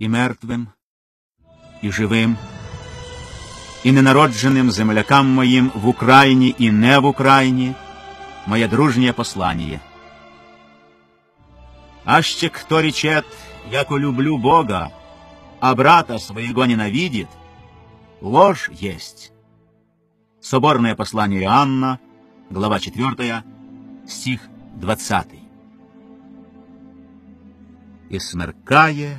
і мертвим, і живим, і ненародженим землякам моїм в Україні і не в Україні, моє дружнє послання. Аще кто речет, яко люблю Бога, а брата своего ненавидит, ложь есть. Соборное послание Иоанна, глава 4, стих 20. І смеркає,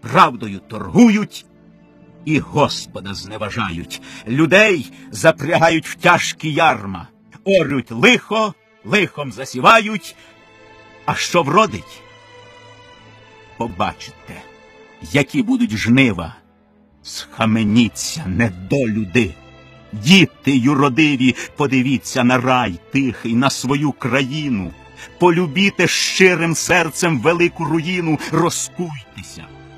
правдою торгують і Господа зневажають, людей запрягають в тяжкі ярма, орють лихо, лихом засівають, а що вродить? Побачите, які будуть жнива. Схаменіться, недолюди. Діти юродиві, подивіться на рай тихий, на свою країну. Полюбіте щирим серцем велику руїну, розкуйтеся,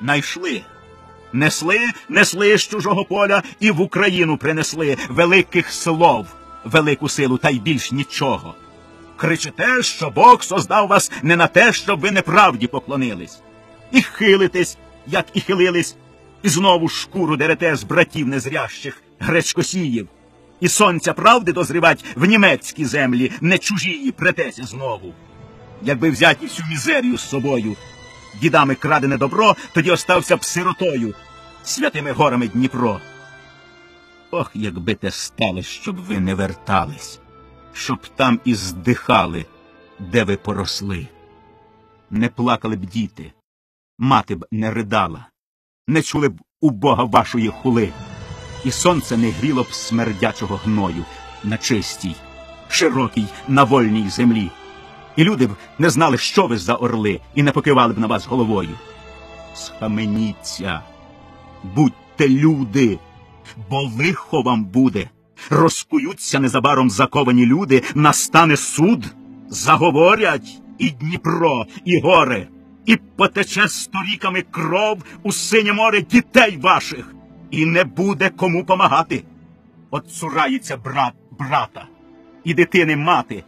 Найшли, несли, несли з чужого поля і в Україну принесли великих слов, велику силу, та й більш нічого. Кричите, що Бог создав вас не на те, щоб ви неправді поклонились, і хилитесь, як і хилились, і знову шкуру дерете з братів незрящих, гречкосіїв, і сонця правди дозрівать в німецькі землі, не чужії претеся знову. Якби взяти всю мізерію з собою, дідами крадене добро, тоді остався б сиротою, святими горами Дніпро. Ох, якби те стало, щоб ви не вертались, щоб там і здихали, де ви поросли. Не плакали б діти, мати б не ридала, не чули б у Бога вашої хули, і сонце не гріло б смердячого гною на чистій, широкій, на вольній землі. І люди б не знали, що ви за орли, і не покивали б на вас головою. Схаменіться, будьте люди, бо лихо вам буде. Розкуються незабаром заковані люди, настане суд, заговорять і Дніпро, і гори, і потече сторіками кров у синє море дітей ваших, і не буде кому помагати. От цурається брат брата, і дитини мати,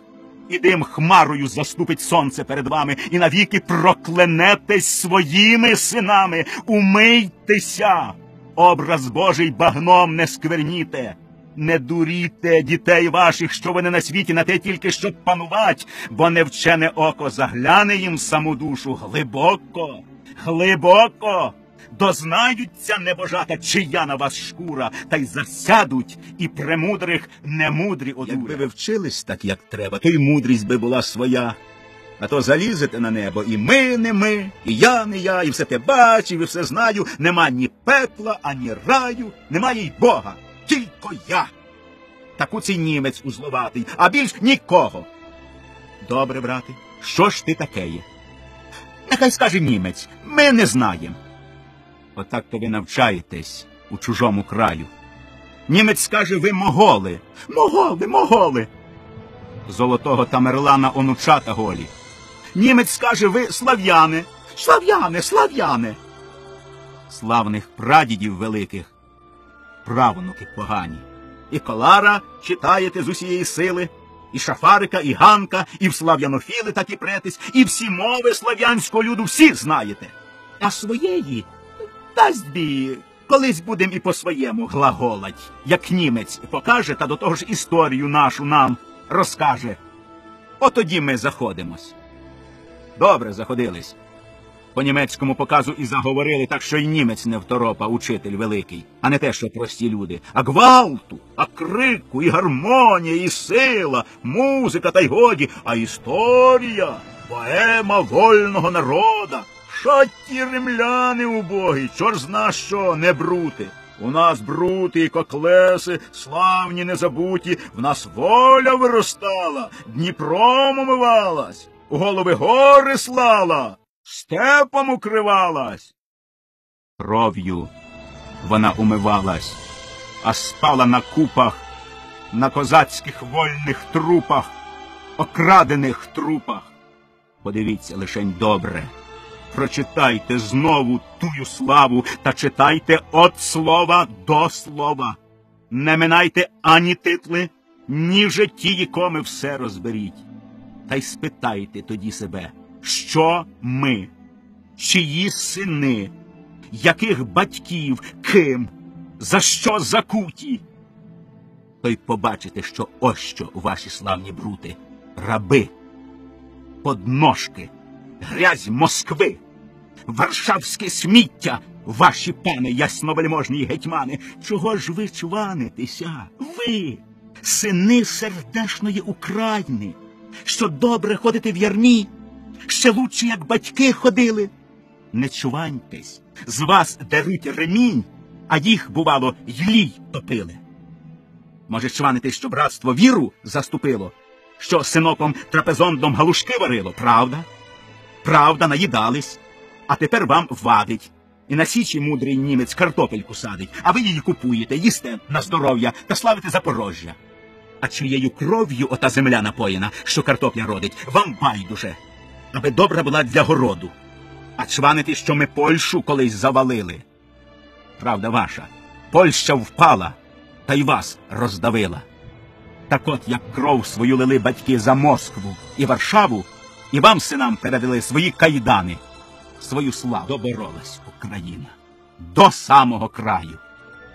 і дим хмарою заступить сонце перед вами, і навіки проклянетесь своїми синами, умийтеся, образ Божий багном не скверніте. Не дуріте дітей ваших, що вони на світі на те тільки щоб панувать, бо невчене око загляне їм саму душу глибоко, глибоко. Дознаються небожата, чия на вас шкура, та й засядуть, і премудрих немудрі одури. Якби ви вчились так, як треба, то й мудрість би була своя. А то залізете на небо, і ми не ми, і я не я, і все те бачив, і все знаю. Нема ні пекла, ані раю, немає й Бога. Тільки я. Таку цей німець узловатий, а більш нікого. Добре, брате, що ж ти таке є? Нехай скаже німець, ми не знаємо. Отак то ви навчаєтесь у чужому краю. Німець скаже, ви моголи. Моголи, моголи. Золотого Тамерлана онучата голі. Німець скаже, ви слав'яни. Слав'яни, слав'яни. Славних прадідів великих, правонуки погані. І колара читаєте з усієї сили, і шафарика, і ганка, і в слав'янофіли такі претесь, і всі мови слав'янського люду всі знаєте. А своєї дасть бі, колись будем і по-своєму глаголать, як німець покаже, та до того ж історію нашу нам розкаже. От тоді ми заходимось. Добре заходились. по німецькому показу і заговорили, так що й німець не второпа, учитель великий, а не те, що прості люди, а гвалту, а крику, і гармонія, і сила, музика та й годі, а історія, поема вольного народа. Що ті римляни убогі, чор зна що, не брути. У нас брути і коклеси, славні незабуті, в нас воля виростала, Дніпром умивалась, у голови гори слала, степом укривалась. Кров'ю вона умивалась, а спала на купах, на козацьких вольних трупах, окрадених трупах. Подивіться лишень добре. Прочитайте знову тую славу та читайте от слова до слова. Не минайте ані титли, ні житті якоми все розберіть. Та й спитайте тоді себе, що ми, чиї сини, яких батьків, ким, за що закуті. То й побачите, що ось що ваші славні брути, раби, подножки грязь Москви, варшавське сміття, ваші пани, ясновельможні гетьмани, чого ж ви чванитеся? Ви, сини сердешної України, що добре ходите в ярмі, ще лучше, як батьки ходили. Не чваньтесь, з вас деруть ремінь, а їх, бувало, йлій топили. Може, чванитесь, що братство віру заступило, що синоком трапезондом галушки варило, правда? Правда, наїдались, а тепер вам вадить. І на січі мудрий німець картопельку садить, а ви її купуєте, їсте на здоров'я та славите Запорожжя. А чиєю кров'ю ота земля напоєна, що картопля родить, вам байдуже, аби добра була для городу. А чванити, що ми Польщу колись завалили. Правда ваша, Польща впала, та й вас роздавила. Так от як кров свою лили батьки за Москву і Варшаву, і вам, синам, передали свої кайдани, свою славу доборолась Україна до самого краю.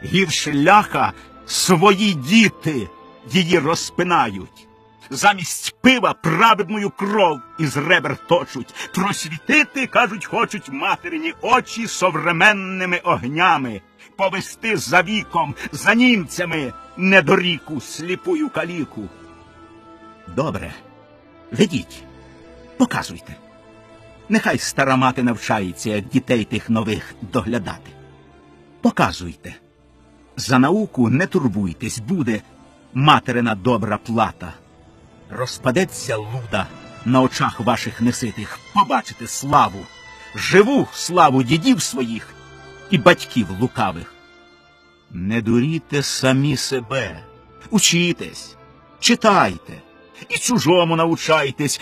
Гірше ляха свої діти її розпинають. Замість пива праведною кров із ребер точуть. Просвітити, кажуть, хочуть материні очі современними огнями, повести за віком, за німцями недоріку, сліпую каліку. Добре, ведіть. Показуйте. Нехай стара мати навчається, дітей тих нових доглядати. Показуйте. За науку не турбуйтесь, буде материна добра плата. Розпадеться луда на очах ваших неситих, побачите славу, живу славу дідів своїх і батьків лукавих. Не дуріте самі себе, учітесь, читайте і чужому научайтесь,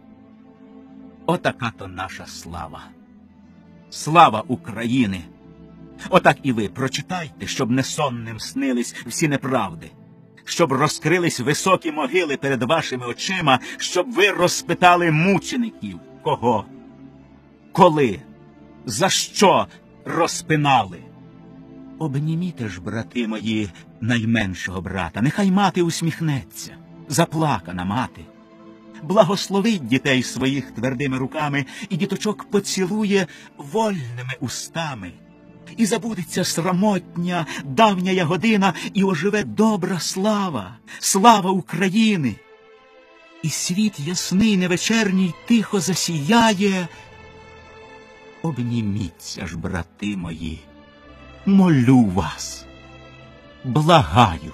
Отака то наша слава. Слава України. Отак і ви прочитайте, щоб не сонним снились всі неправди, щоб розкрились високі могили перед вашими очима, щоб ви розпитали мучеників. Кого? Коли? За що розпинали? Обніміте ж, брати мої, найменшого брата, нехай мати усміхнеться, заплакана мати благословить дітей своїх твердими руками, і діточок поцілує вольними устами. І забудеться срамотня, давня година, і оживе добра слава, слава України. І світ ясний невечерній тихо засіяє. Обніміться ж, брати мої, молю вас, благаю.